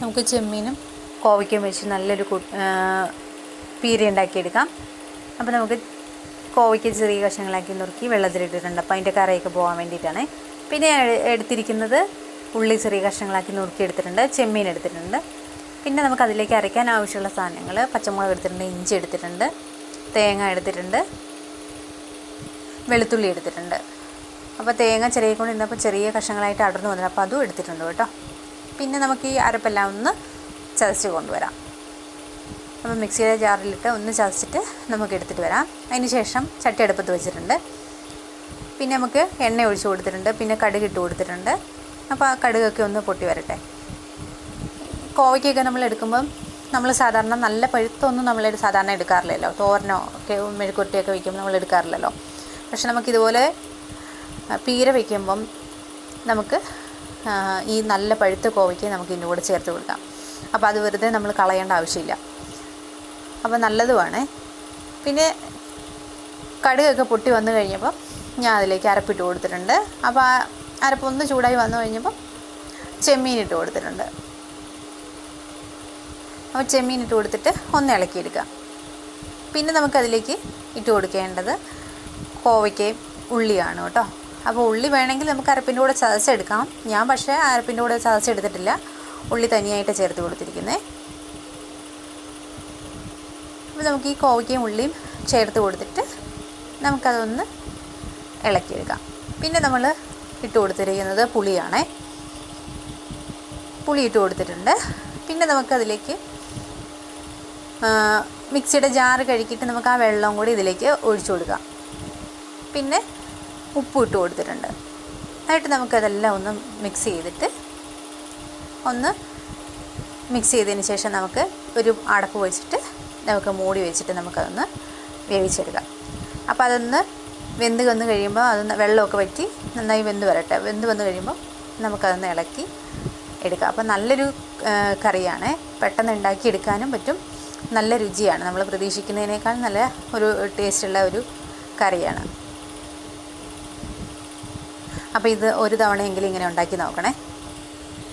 നമുക്ക് ചെമ്മീനും കോവയ്ക്കും വെച്ച് നല്ലൊരു പീര ഉണ്ടാക്കിയെടുക്കാം. അപ്പോൾ നമുക്ക് കോവയ്ക്ക് ചെറിയ കഷ്ണങ്ങളാക്കി നുറുക്കി വെള്ളത്തിലിട്ടിട്ടുണ്ട്. അപ്പോൾ അതിന്റെ കറയൊക്കെ പോകാൻ വേണ്ടിയിട്ടാണ്. പിന്നെ എടുത്തിരിക്കുന്നത് ഉള്ളി ചെറിയ കഷ്ണങ്ങളാക്കി നുറുക്കി എടുത്തിട്ടുണ്ട്. ചെമ്മീൻ എടുത്തിട്ടുണ്ട്. പിന്നെ നമുക്ക് അതിലേക്ക് അരയ്ക്കാൻ ആവശ്യമുള്ള സാധനങ്ങൾ പച്ചമുളക് എടുത്തിട്ടുണ്ട് ഇഞ്ചി എടുത്തിട്ടുണ്ട് തേങ്ങ എടുത്തിട്ടുണ്ട് വെളുത്തുള്ളി എടുത്തിട്ടുണ്ട്. അപ്പോൾ തേങ്ങ ചെറിയ കൊണ്ട് ഇന്നപ്പോൾ ചെറിയ കഷ്ണങ്ങളായിട്ട് അടർന്നു വന്നിട്ടുണ്ട്. അപ്പോൾ അതും എടുത്തിട്ടുണ്ട് കേട്ടോ. പിന്നെ നമുക്ക് ഈ അരപ്പെല്ലാം ഒന്ന് ചതച്ച് കൊണ്ടുവരാം. അപ്പോൾ മിക്സിയുടെ ജാറിലിട്ട് ഒന്ന് ചതച്ചിട്ട് നമുക്ക് എടുത്തിട്ട് വരാം. അതിന് ശേഷം ചട്ടി അടുപ്പത്ത് വെച്ചിട്ടുണ്ട്. പിന്നെ നമുക്ക് എണ്ണ ഒഴിച്ച് കൊടുത്തിട്ടുണ്ട്. പിന്നെ കടുക് ഇട്ട് കൊടുത്തിട്ടുണ്ട്. അപ്പോൾ ആ കടുകൊക്കെ ഒന്ന് പൊട്ടി വരട്ടെ. കോവയ്ക്കൊക്കെ നമ്മൾ എടുക്കുമ്പം നമ്മൾ സാധാരണ നല്ല പഴുത്തൊന്നും നമ്മൾ സാധാരണ എടുക്കാറില്ലല്ലോ. തോരനോ ഒക്കെ മെഴുക്കുരുട്ടിയൊക്കെ വയ്ക്കുമ്പോൾ നമ്മൾ എടുക്കാറില്ലല്ലോ. പക്ഷെ നമുക്കിതുപോലെ പീര വയ്ക്കുമ്പം നമുക്ക് ഈ നല്ല പഴുത്ത കോവയ്ക്ക് നമുക്ക് ഇതിന്റെ കൂടെ ചേർത്ത് കൊടുക്കാം. അപ്പോൾ അത് വെറുതെ നമ്മൾ കളയേണ്ട ആവശ്യമില്ല. അപ്പോൾ നല്ലതുമാണ്. പിന്നെ കടുകൊക്കെ പൊട്ടി വന്നു കഴിഞ്ഞപ്പോൾ ഞാൻ അതിലേക്ക് അരപ്പിട്ട് കൊടുത്തിട്ടുണ്ട്. അപ്പോൾ ആ അരപ്പൊന്ന് ചൂടായി വന്നു കഴിഞ്ഞപ്പോൾ ചെമ്മീൻ ഇട്ട് കൊടുത്തിട്ടുണ്ട്. അപ്പോൾ ചെമ്മീൻ ഇട്ട് കൊടുത്തിട്ട് ഒന്ന് ഇളക്കിയെടുക്കുക പിന്നെ നമുക്കതിലേക്ക് ഇട്ട് കൊടുക്കേണ്ടത് കോവയ്ക്കയും ഉള്ളിയാണ് കേട്ടോ. അപ്പോൾ ഉള്ളി വേണമെങ്കിൽ നമുക്ക് അരപ്പിന്റെ കൂടെ ചതച്ചെടുക്കാം ഞാൻ പക്ഷേ അരപ്പിന്റെ കൂടെ ചതച്ചെടുത്തിട്ടില്ല ഉള്ളി തനിയായിട്ട് ചേർത്ത് കൊടുത്തിരിക്കുന്നത് അപ്പോൾ നമുക്ക് ഈ കോവയ്ക്കയും ഉള്ളിയും ചേർത്ത് കൊടുത്തിട്ട് നമുക്കതൊന്ന് ഇളക്കിയെടുക്കാം. പിന്നെ നമ്മൾ ഇട്ട് കൊടുത്തിരിക്കുന്നത് പുളിയാണേ. പുളി ഇട്ട് കൊടുത്തിട്ടുണ്ട്. പിന്നെ നമുക്കതിലേക്ക് മിക്സിയുടെ ജാറ് കഴുകിയിട്ട് നമുക്ക് ആ വെള്ളം കൂടി ഇതിലേക്ക് ഒഴിച്ചു കൊടുക്കാം. പിന്നെ ഉപ്പ് ഇട്ട് കൊടുത്തിട്ടുണ്ട്. എന്നിട്ട് നമുക്കതെല്ലാം ഒന്ന് മിക്സ് ചെയ്തിട്ട് ഒന്ന് മിക്സ് ചെയ്തതിന് ശേഷം നമുക്ക് ഒരു അടപ്പ് വെച്ചിട്ട് നമുക്ക് മൂടി വെച്ചിട്ട് നമുക്കതൊന്ന് വേവിച്ചെടുക്കാം. അപ്പോൾ അതൊന്ന് വെന്ത് വന്ന് കഴിയുമ്പോൾ അതൊന്ന് വെള്ളമൊക്കെ വറ്റി നന്നായി വെന്ത് വരട്ടെ. വെന്ത് വന്ന് കഴിയുമ്പോൾ നമുക്കതൊന്ന് ഇളക്കി എടുക്കാം. അപ്പോൾ നല്ലൊരു കറിയാണ്. പെട്ടെന്ന് ഉണ്ടാക്കി എടുക്കാനും പറ്റും. നല്ല രുചിയാണ്. നമ്മൾ പ്രതീക്ഷിക്കുന്നതിനേക്കാൾ നല്ല ഒരു ടേസ്റ്റുള്ള ഒരു കറിയാണ്. അപ്പോൾ ഇത് ഒരു തവണയെങ്കിലും ഇങ്ങനെ ഉണ്ടാക്കി നോക്കണേ.